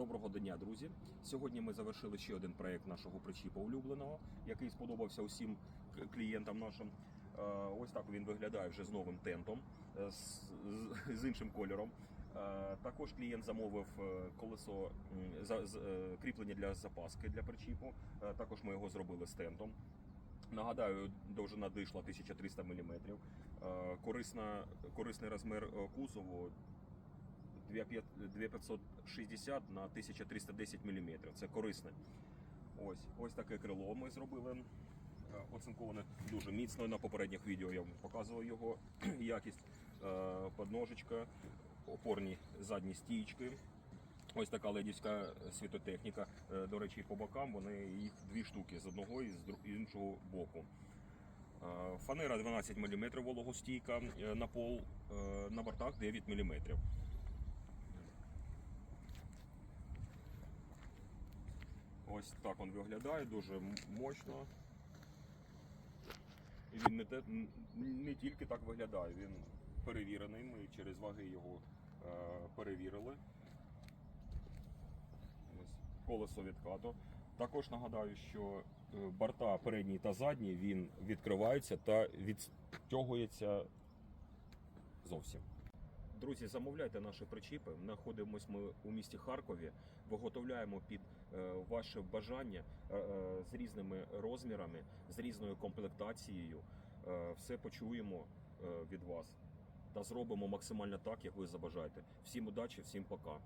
Доброго дня, друзі. Сьогодні ми завершили ще один проект нашого причіпа улюбленого, який сподобався усім клієнтам нашим. Е, Ось так він виглядає вже з новим тентом, е, з, з- іншим кольором. Е, Також клієнт замовив колесо за, з- кріплення для запаски для причіпу. Також ми його зробили з тентом. Нагадаю, довжина дишла 1300 мм. Корисна, корисний розмір кузову 2560 на 1310 мм. Це корисне. Ось, ось таке крило ми зробили. Е, Оцинковане дуже міцно. На попередніх відео я вам показував його якість. Е, Подножечка, опорні задні стійки. Ось така ледівська світотехніка. Е, До речі, по бокам вони їх дві штуки з одного і з іншого боку. Фанера 12 мм вологостійка на пол, на бортах 9 мм. Ось так він виглядає, дуже мощно. І він не, те, не тільки так виглядає, він перевірений. Ми через ваги його е, перевірили. Ось колесо відкато. Також нагадаю, що е, борта передній та задній він відкривається та відстягується зовсім. Друзі, замовляйте наші причіпи. Находимось ми у місті Харкові. Виготовляємо під е, ваше бажання е, е, з різними розмірами, з різною комплектацією. Все почуємо від вас та зробимо максимально так, як ви забажаєте. Всім удачі, всім пока.